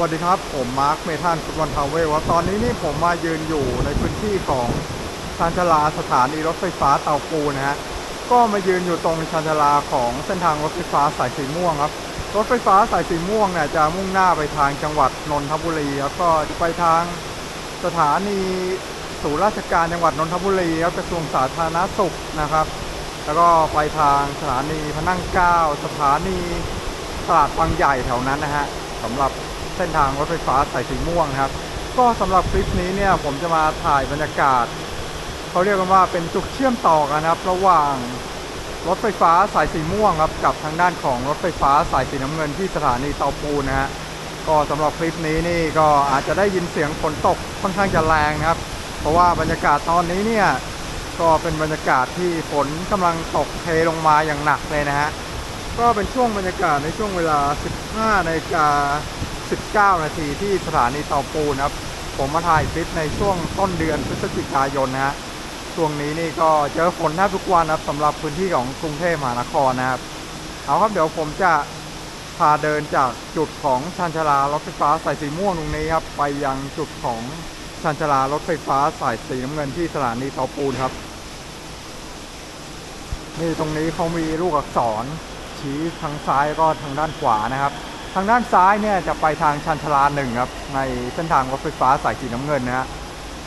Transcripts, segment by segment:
วัสดีครับ ผมมาร์คเมทันฟุตบอลทาวเวลตอนนี้นี่ผมมายืนอยู่ในพื้นที่ของชานชาลาสถานีรถไฟฟ้าเตาปูนะฮะก็มายืนอยู่ตรงชานชาลาของเส้นทางรถไฟฟ้าสายสีม่วงครับรถไฟฟ้าสายสีม่วงเนี่ยจะมุ่งหน้าไปทางจังหวัดนนทบุรีครับก็ไปทางสถานีศูนย์ราชการจังหวัดนนทบุรีครับกระทรวงสาธารณสุขนะครับ แล้วก็ไปทางสถานีพระนั่งเก้าสถานีตลาดบางใหญ่แถวนั้นนะฮะสำหรับ เส้นทางรถไฟฟ้าสายสีม่วงนะครับ ก็สำหรับคลิปนี้เนี่ยผมจะมาถ่ายบรรยากาศเขาเรียกกันว่าเป็นจุดเชื่อมต่อกันนะครับ ระหว่างรถไฟฟ้าสายสีม่วงครับกับทางด้านของรถไฟฟ้าสายสีน้ำเงินที่สถานีเตาปูนนะฮะก็สำหรับคลิปนี้นี่ก็อาจจะได้ยินเสียงฝนตกค่อนข้างจะแรงนะครับ เพราะว่าบรรยากาศตอนนี้เนี่ยก็เป็นบรรยากาศที่ฝนกำลังตกเทลงมาอย่างหนักเลยนะฮะก็เป็นช่วงบรรยากาศในช่วงเวลา 15นาฬิกา 19 นาทีที่สถานีเตาปูนครับ ผมมาถ่ายคลิปในช่วงต้นเดือนพฤศจิกายนนะฮะช่วงนี้นี่ก็เจอฝนแทบทุกวันนะครับสำหรับพื้นที่ของกรุงเทพมหานครนะครับ เอาครับเดี๋ยวผมจะพาเดินจากจุดของชานชาลารถไฟฟ้าสายสีม่วงตรงนี้ครับไปยังจุดของชานชาลารถไฟฟ้าสายสีน้ำเงินที่สถานีเตาปูนครับ นี่ตรงนี้เขามีลูกอักษรชี้ทางซ้ายก็ทางด้านขวานะครับ ทางด้านซ้ายเนี่ยจะไปทางชันชลาหนึ่งครับในเส้นทางรถไฟฟ้าสายสีน้ำเงินนะฮะ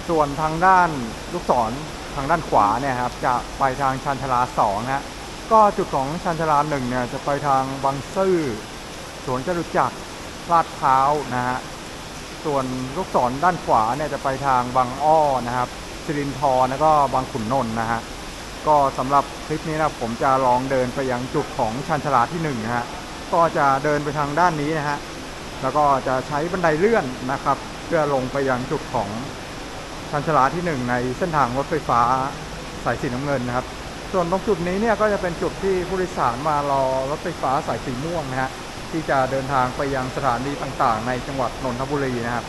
ส่วนทางด้านลูกศรทางด้านขวาเนี่ยครับจะไปทางชันชลาสองนะฮะก็จุดของชันชลาหนึ่งเนี่ยจะไปทางบางซื่อสวนจตุจักรลาดพร้าวนะฮะส่วนลูกศรด้านขวาเนี่ยจะไปทางบางอ้อนะครับสิรินทรแล้วก็บางขุนนนท์นะฮะก็สำหรับคลิปนี้นะผมจะลองเดินไปยังจุดของชันชลาที่1นงนะฮะ ก็จะเดินไปทางด้านนี้นะฮะแล้วก็จะใช้บันไดเลื่อนนะครับ เพื่อลงไปยังจุดของชันชาลาที่ 1 ในเส้นทางรถไฟฟ้าสายสีน้ำเงินนะครับ ส่วนตรงจุดนี้เนี่ยก็จะเป็นจุดที่ผู้โดยสารมารอรถไฟฟ้าสายสีม่วงนะฮะที่จะเดินทางไปยังสถานีต่างๆ ในจังหวัดนนทบุรีนะครับ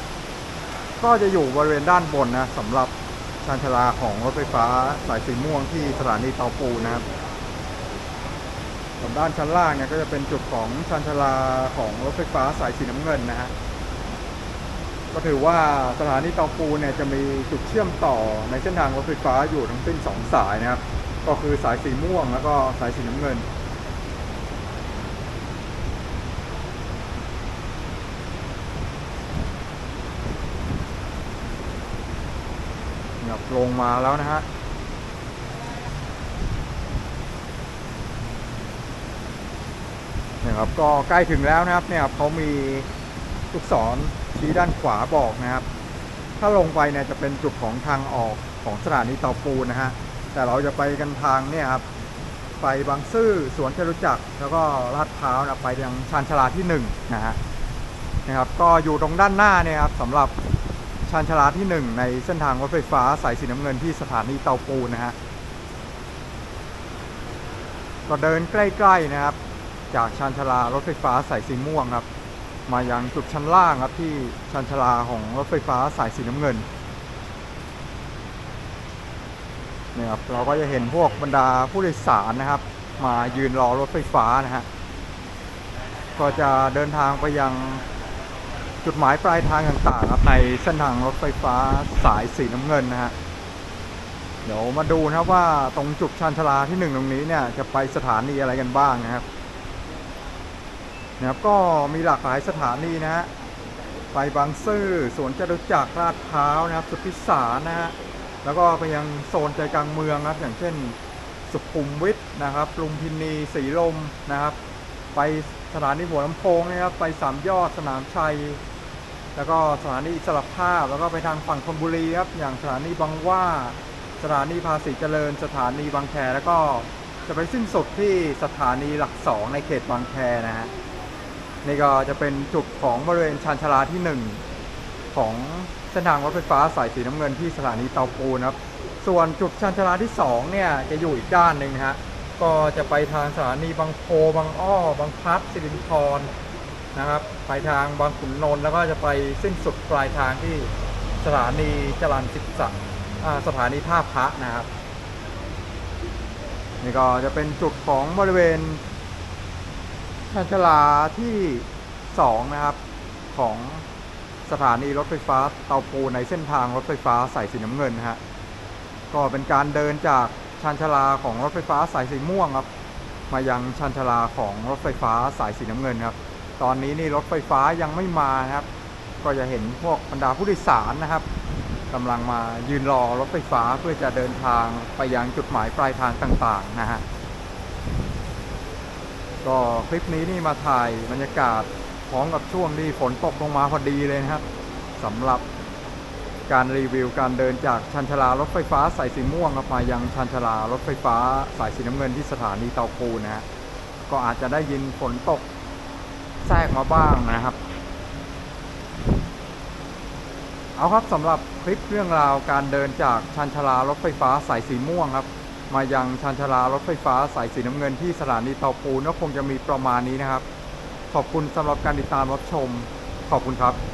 ก็จะอยู่บริเวณด้านบนนะสำหรับชานชาลาของรถไฟฟ้าสายสีม่วงที่สถานีเตาปูนนะครับ ส่วนด้านชั้นล่างเนี่ยก็จะเป็นจุดของชานชาลาของรถไฟฟ้าสายสีน้ำเงินนะฮะก็ถือว่าสถานีเตาปูนเนี่ยจะมีจุดเชื่อมต่อในเส้นทางรถไฟฟ้าอยู่ทั้งสิ้นสองสายนะครับ ก็คือสายสีม่วงแล้วก็สายสีน้ำเงินเนี่ยลงมาแล้วนะฮะ นี่ยครับก็ใกล้ถึงแล้วนะครับเนี่ยครับเขามีลูกศรชี้ด้านขวาบอกนะครับ ถ้าลงไปเนี่ยจะเป็นจุดของทางออกของสถานีเตาปูนนะฮะแต่เราจะไปกันทางเนี่ยครับไปบางซื่อสวนจตุจักรแล้วก็ลาดพร้าวนะไปยังชานชาลาที่หนึ่งนะฮะนะครับก็อยู่ตรงด้านหน้าเนี่ยครับสำหรับชานชาลาที่ 1 ในเส้นทางรถไฟฟ้าสายสีน้ำเงินที่สถานีเตาปูนนะฮะก็เดินใกล้ ๆนะครับ จากชานชาลารถไฟฟ้าสายสีม่วงครับ มายังจุดชั้นล่างครับที่ชานชาลาของรถไฟฟ้าสายสีน้ำเงินเนี่ยครับเราก็จะเห็นพวกบรรดาผู้โดยสารนะครับ มายืนรอรถไฟฟ้านะฮะก็จะเดินทางไปยังจุดหมายปลายทางต่างๆครับในเส้นทางรถไฟฟ้าสายสีน้ำเงินนะฮะเดี๋ยวมาดูนะครับว่าตรงจุดชานชาลาที่หนึ่งตรงนี้เนี่ยจะไปสถานีอะไรกันบ้างนะครับ นะครับก็มีหลากหลายสถานีนะฮะไปบางซื่อสวนจตุจักรลาดพร้าวนะครับ สุทธิสารนะฮะแล้วก็ไปยังโซนใจกลางเมืองนะครับ อย่างเช่นสุขุมวิทนะครับลุมพินีสีลมนะครับ ไปสถานีหัวลำโพงนะครับ ไปสามยอดสนามชัย แล้วก็สถานีอิสระภาพ แล้วก็ไปทางฝั่งธนบุรีครับ อย่างสถานีบางว่า สถานีภาษีเจริญ สถานีบางแคแล้วก็จะไปสิ้นสุดที่สถานีหลักสองในเขตบางแคนะฮะ นี่ก็จะเป็นจุดของบริเวณชานชาลาที่หนึ่งของเส้นทางรถไฟฟ้าสายสีน้ำเงินที่สถานีเตาปูนครับ ส่วนจุดชานชาลาที่สองเนี่ยจะอยู่อีกด้านหนึ่งนะฮะ ก็จะไปทางสถานีบางโพบางอ้อบางพลัดสิรินทรนะครับ ไปทางบางขุนนนท์แล้วก็จะไปสิ้นสุดปลายทางที่สถานีจรัญสิบสัอ่าสถานีท่าพระนะครับ นี่ก็จะเป็นจุดของบริเวณ ชานชลาที่สองนะครับของสถานีรถไฟฟ้าเตาปูนในเส้นทางรถไฟฟ้าสายสีน้ำเงินฮะก็เป็นการเดินจากชานชลาของรถไฟฟ้าสายสีม่วงครับ มายังชานชลาของรถไฟฟ้าสายสีน้ำเงินครับ ตอนนี้นี่รถไฟฟ้ายังไม่มานะครับ ก็จะเห็นพวกบรรดาผู้โดยสารนะครับกำลังมายืนรอรถไฟฟ้าเพื่อจะเดินทางไปยังจุดหมายปลายทางต่างๆนะฮะ ก็คลิปนี้นี่มาถ่ายบรรยากาศพร้อมกับช่วงที่ฝนตกลงมาพอดีเลยนะครับสำหรับการรีวิวการเดินจากชันชลารถไฟฟ้าสายสีม่วงครับมายังชันชลารถไฟฟ้าสายสีน้ำเงินที่สถานีเตาปูนนะฮะก็อาจจะได้ยินฝนตกแทรกมาบ้างนะครับ เอาครับสำหรับคลิปเรื่องราวการเดินจากชันชลารถไฟฟ้าสายสีม่วงครับ มายังชันชาลารถไฟฟ้าสายสีน้ำเงินที่สถานีเตาปูนก็คงจะมีประมาณนี้นะครับ ขอบคุณสำหรับการติดตามรับชม ขอบคุณครับ